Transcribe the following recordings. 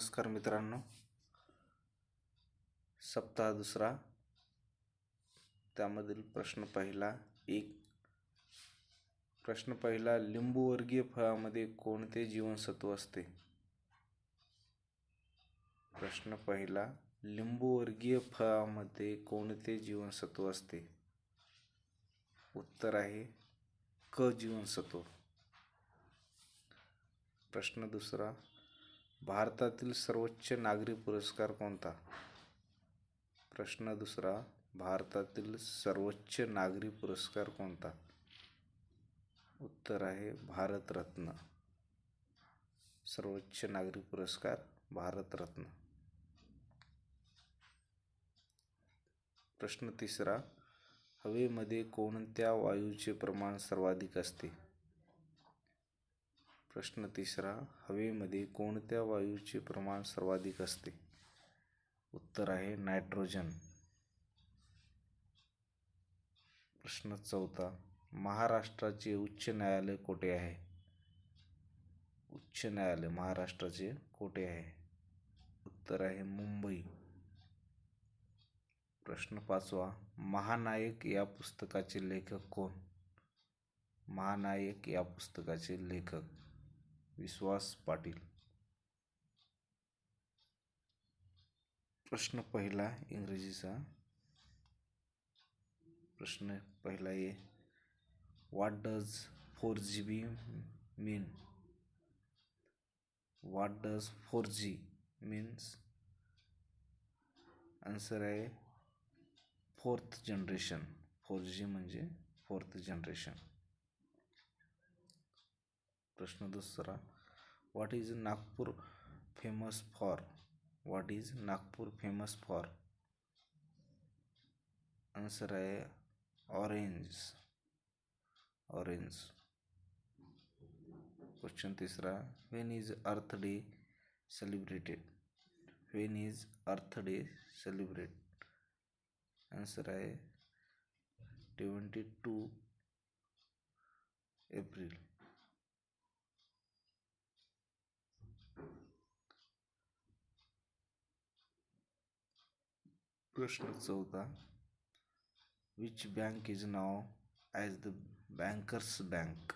नमस्कार मित्रांनो. सप्ताह दुसरा. त्यामधील प्रश्न पहिला एक. प्रश्न पहिला लिंबूवर्गीय फळामध्ये कोणते जीवनसत्व असते? प्रश्न पहिला लिंबूवर्गीय फळामध्ये कोणते जीवनसत्व असते? उत्तर आहे क जीवनसत्व. प्रश्न दुसरा भारतातील सर्वोच्च नागरी पुरस्कार कोणता? प्रश्न दुसरा भारतातील सर्वोच्च नागरी पुरस्कार कोणता? उत्तर आहे भारतरत्न. सर्वोच्च नागरी पुरस्कार भारतरत्न. प्रश्न तिसरा हवेमध्ये कोणत्या वायूचे प्रमाण सर्वाधिक असते? प्रश्न तिसरा हवेमध्ये कोणत्या वायूचे प्रमाण सर्वाधिक असते? उत्तर आहे नायट्रोजन. प्रश्न चौथा महाराष्ट्राचे उच्च न्यायालय कोठे आहे? उच्च न्यायालय महाराष्ट्राचे कोठे आहे? उत्तर आहे मुंबई. प्रश्न पाचवा महानायक या पुस्तकाचे लेखक कोण? महानायक या पुस्तकाचे लेखक. विश्वास पाटील। प्रश्न पहिला इंग्रजीचा. प्रश्न पहिला आहे what does four G B mean what does four G means answer आहे फोर्थ जनरेशन फोर जी म्हणजे फोर्थ जनरेशन प्रश्न दुसरा. What is Nagpur famous for what is Nagpur famous for answer है ऑरेंज ऑरेंज क्वेश्चन तीसरा. When is Earth Day celebrated when is Earth Day celebrate answer है twenty two April प्रश्न चौदा which bank is known as the bankers bank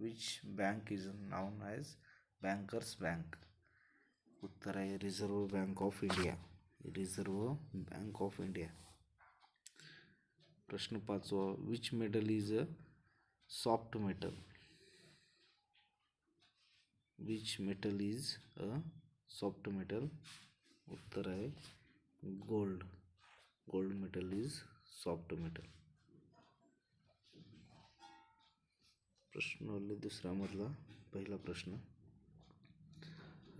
which bank is known as bankers bank उत्तर आहे Reserve Bank of India Reserve Bank of India प्रश्न पाचवा which metal is a soft metal which metal is a soft metal उत्तर आहे gold gold metal is soft metal प्रश्न दुसरा मधला पहिला प्रश्न.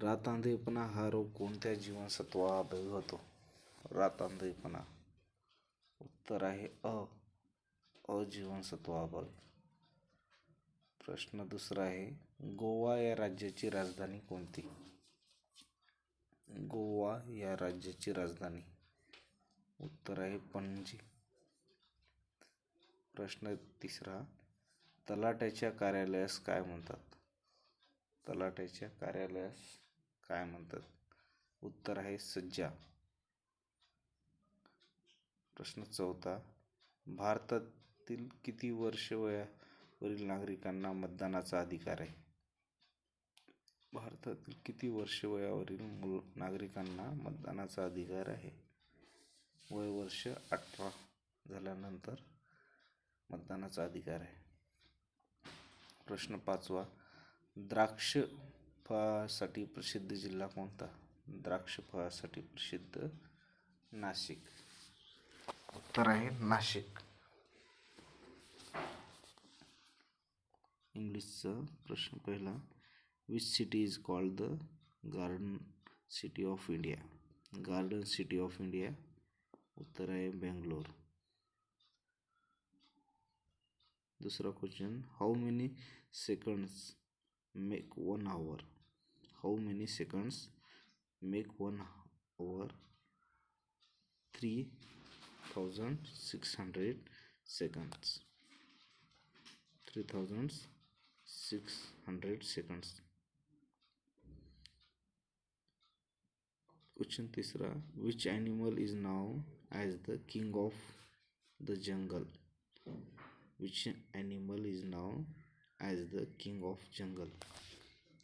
रातांधळेपणा हा रोग कोणत्या जीवनसत्वाअभावी होतो? रातांधळेपणा उत्तर आहे अ. अजीवनसत्वाअभावी प्रश्न दुसरा आहे गोवा या राज्याची राजधानी कोणती? गोवा या राज्याची राजधानी. उत्तर आहे पणजी. प्रश्न तिसरा तलाट्याच्या कार्यालयास काय म्हणतात? तलाट्याच्या कार्यालयास काय म्हणतात? उत्तर आहे सज्जा. प्रश्न चौथा भारतातील किती वर्ष वयावरील नागरिकांना मतदानाचा अधिकार आहे? भारतातील किती वर्ष वयावरील मुल नागरिकांना मतदानाचा अधिकार आहे? वय वर्ष अठरा झाल्यानंतर मतदानाचा अधिकार आहे. प्रश्न पाचवा. द्राक्ष फळासाठी प्रसिद्ध जिल्हा कोणता? द्राक्ष फळासाठी प्रसिद्ध नाशिक. उत्तर आहे नाशिक. इंग्लिशचा प्रश्न पहिला. which city is called the garden city of India garden city of India उत्तर आहे बेंगलोर दुसरा question how many seconds make one hour how many seconds make one hour three thousand six hundred seconds three thousand six hundred seconds question तिसरा which animal is known as the king of the jungle which animal is known as the king of jungle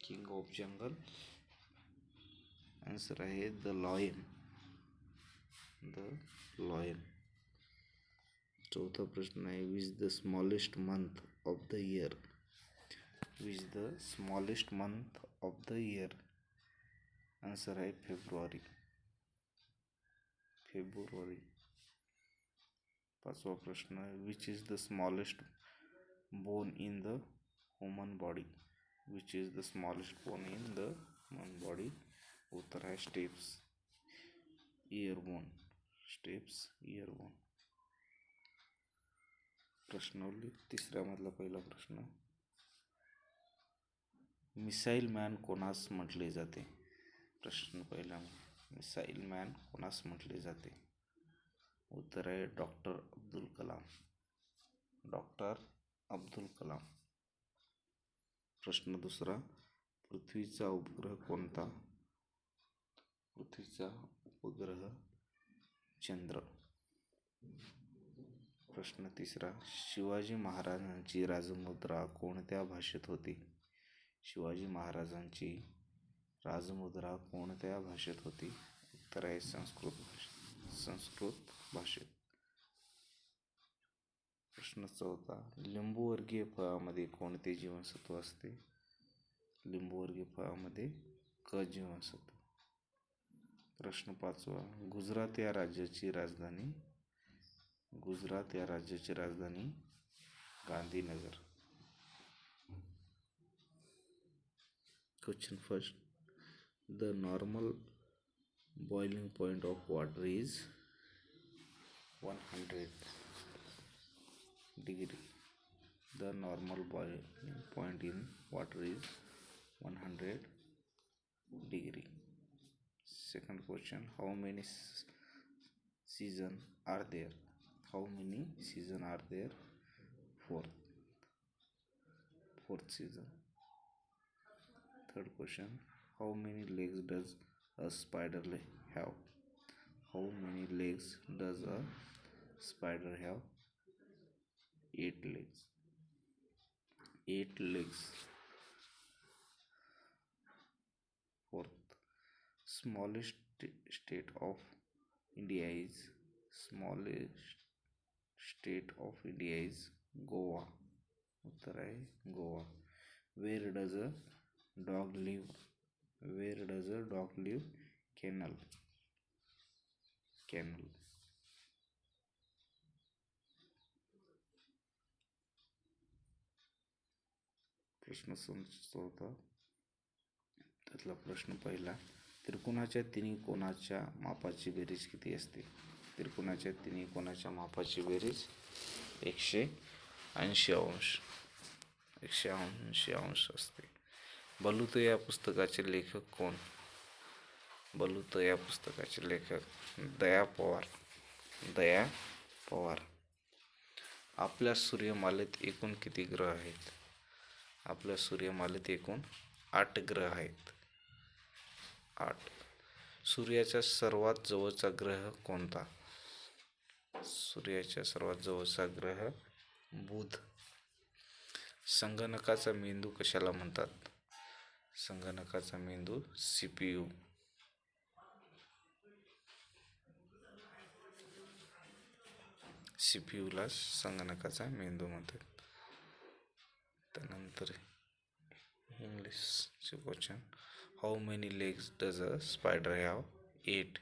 king of jungle answer आहे the lion the lion चौथा प्रश्न आहे which the smallest month of the year which the smallest month of the year answer है February February पांचवा प्रश्न है which is the smallest bone in the human body which is the smallest bone in the human body उत्तर है stapes ear bone stapes ear bone प्रश्नावली तिसऱ्यामधला पहिला प्रश्न. मिसाईल मॅन कोणास म्हटले जाते. प्रश्न पहिला मिसाईल मॅन कोणास म्हटले जाते? उत्तर आहे डॉक्टर अब्दुल कलाम. डॉक्टर अब्दुल कलाम. प्रश्न दुसरा पृथ्वीचा उपग्रह कोणता? पृथ्वीचा उपग्रह चंद्र. प्रश्न तिसरा शिवाजी महाराजांची राजमुद्रा कोणत्या भाषेत होती? शिवाजी महाराजांची राजमुद्रा कोणत्या भाषेत होती? उत्तर आहे संस्कृत भाषेत. संस्कृत भाषेत. प्रश्न चौथा लिंबूवर्गीय फळामध्ये कोणते जीवनसत्व असते? लिंबूवर्गीय फळामध्ये क जीवनसत्व. प्रश्न पाचवा गुजरात या राज्याची राजधानी? गुजरात या राज्याची राजधानी Gandhinagar. Question first the normal boiling point of water is 100 degree. The normal boiling point in water is 100 degree. Second question how many season are there? How many season are there? Fourth fourth season. Third question how many legs does a spider have? How many legs does a spider have? Eight legs. Eight legs. Fourth, smallest state of India is smallest state of India is Goa. Uttar Goa. Where does a dog live? Where where does a dog live kennel kennel प्रश्न समजतो होता त्यातला प्रश्न पहिला त्रिकोणाच्या तिन्ही कोणाच्या मापाची बेरीज किती असते? त्रिकोणाच्या तिन्ही कोणाच्या मापाची बेरीज एकशे ऐंशी अंश. एकशे ऐंशी अंश असते. बलूत या पुस्तकाचे लेखक कोण? बलूत या पुस्तकाचे लेखक दया पवार. दया पवार. आपल्या सूर्यमालेत एकूण किती ग्रह आहेत? आपल्या सूर्यमालेत एकूण आठ ग्रह आहेत. आठ. सूर्याच्या सर्वात जवळचा ग्रह कोणता? सूर्याच्या सर्वात जवळचा ग्रह बुध. संगणकाचा मेंदू कशाला म्हणतात? संगणकाचा मेंदू C P U. C P यूला संगणकाचा मेंदू म्हणतात. त्यानंतर इंग्लिशचे question. How many legs does a spider have eight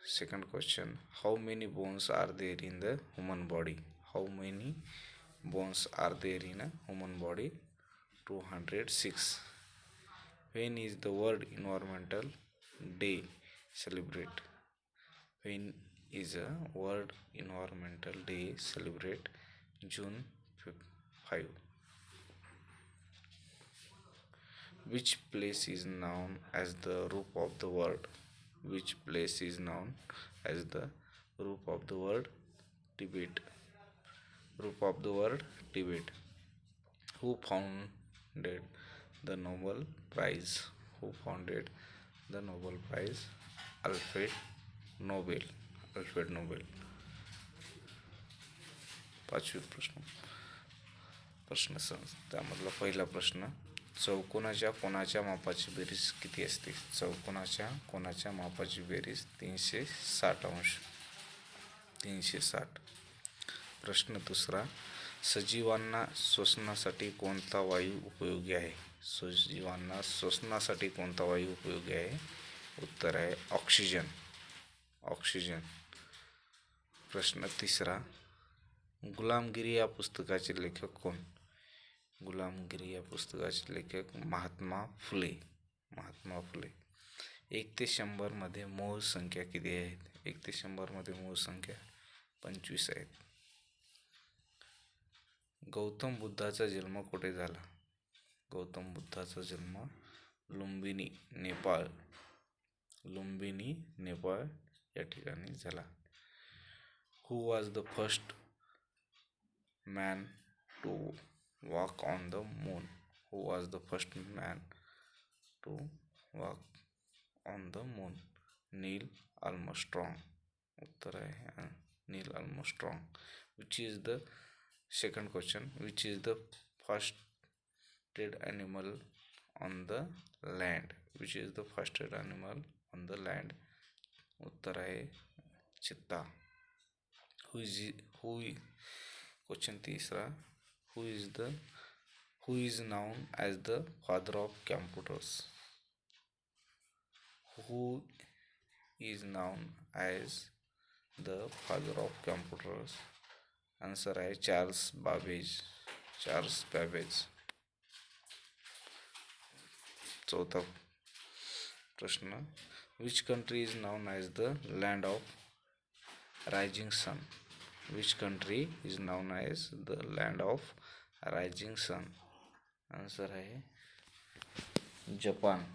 second question how many bones are there in the human body how many bones are there in a human body 206 when is the world environmental day celebrate? When is a world environmental day celebrate? June 5 which place is known as the roof of the world? Which place is known as the roof of the world? Tibet. Roof of the world tibet. Who found founded the nobel prize who founded the Nobel Prize? Alfred Nobel Alfred Nobel पाचवी प्रश्न. प्रश्न स त्यामधला पहिला प्रश्न चौकोनाच्या कोणाच्या मापाची बेरीज किती असते? चौकोनाच्या कोणाच्या मापाची बेरीज तीनशे साठ अंश. तीनशे साठ. प्रश्न दुसरा सजीवांना श्वसनासाठी कोणता वायू उपयोगी आहे? सजीवांना श्वसनासाठी कोणता वायू उपयोगी आहे? उत्तर आहे ऑक्सिजन. ऑक्सिजन. प्रश्न तिसरा. गुलामगिरी या पुस्तकाचे लेखक कोण? गुलामगिरी या पुस्तकाचे लेखक महात्मा फुले. महात्मा फुले. एक ते शंभरमध्ये मूळ संख्या किती आहेत? एक ते शंभरमध्ये मूळ संख्या पंचवीस आहेत. गौतम बुद्धाचा जन्म कुठे झाला? गौतम बुद्धाचा जन्म लुंबिनी नेपाळ. लुंबिनी नेपाळ या ठिकाणी झाला. Who was the first man to walk on the moon who was the first man to walk on the moon Neil Armstrong उत्तर आहे Neil Armstrong which is the second question which is the fastest animal on the land which is the fastest animal on the land उत्तर आहे चित्ता हु is who question तीसरा who is the who is known as the father of computers who is known as the father of computers Answer आहे Charles Babbage Charles Babbage चौथा प्रश्न which country is known as the land of rising sun which country is known as the land of rising sun answer आहे Japan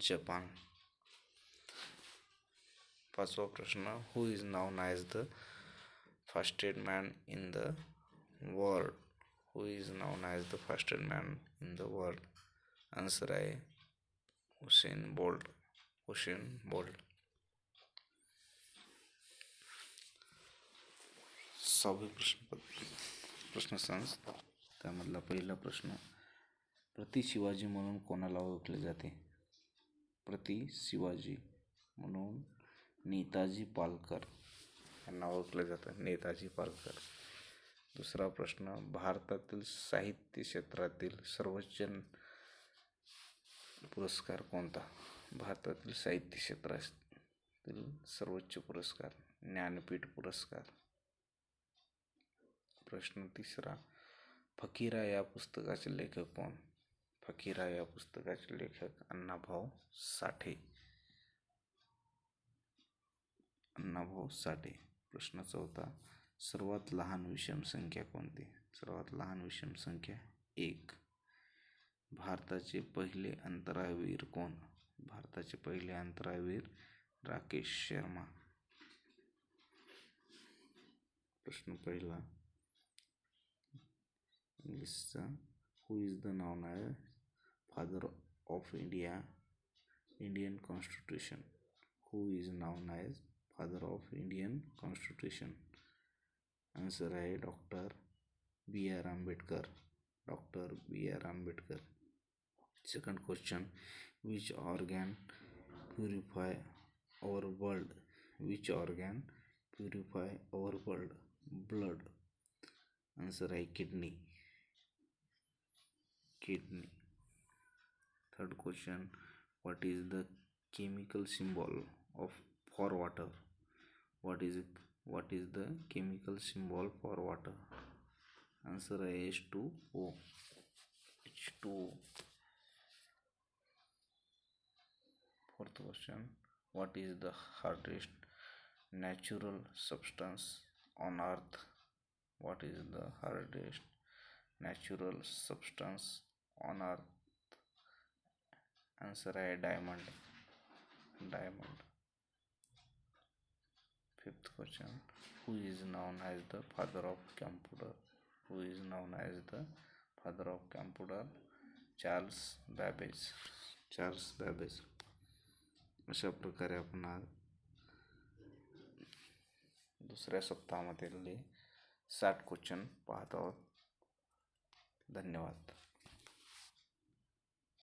Japan पाचवा प्रश्न who is known as the fastest man in the world who is known as the fastest man in the world answer आहे Usain bolt Usain Bolt सहावे प्रश्न प्रश्नसंच त्यामधला पहिला प्रश्न प्रति शिवाजी म्हणून कोणाला ओळखले जाते? प्रति शिवाजी म्हणून नेताजी पालकर. यांना ओळखलं जातं नेताजी पालकर. दुसरा प्रश्न भारतातील साहित्य क्षेत्रातील सर्वोच्च पुरस्कार कोणता? भारतातील साहित्य क्षेत्रातील सर्वोच्च पुरस्कार ज्ञानपीठ पुरस्कार. प्रश्न तिसरा फकीरा या पुस्तकाचे लेखक कोण? फकीरा या पुस्तकाचे लेखक अण्णाभाऊ साठे. अण्णाभाऊ साठे, प्रश्न चौथा, सर्वात लहान विषम संख्या कोणती? सर्वात लहान विषम संख्या एक. भारताचे पहिले अंतराळवीर कोण? भारताचे पहिले अंतराळवीर राकेश शर्मा. प्रश्न पहिला. इंग्लिशचा. हू इज़ द आहे father of India Indian constitution who is known as father of Indian constitution answer आहे doctor B R Ambedkar doctor B R Ambedkar second question which organ purify our world which organ purify our world blood answer आहे kidney kidney third question what is the chemical symbol of for water what is it? What is the chemical symbol for water? Answer h2o h2o fourth question. What is the hardest natural substance on earth? What is the hardest natural substance on earth? Answer a diamond. Diamond. Fifth question who is known as the father of computer who is known as the father of computer Charles Babbage Charles Babbage अशा प्रकारे आपण आज दुसऱ्या सप्ताहामध्ये साठ question पाहत आहोत. धन्यवाद.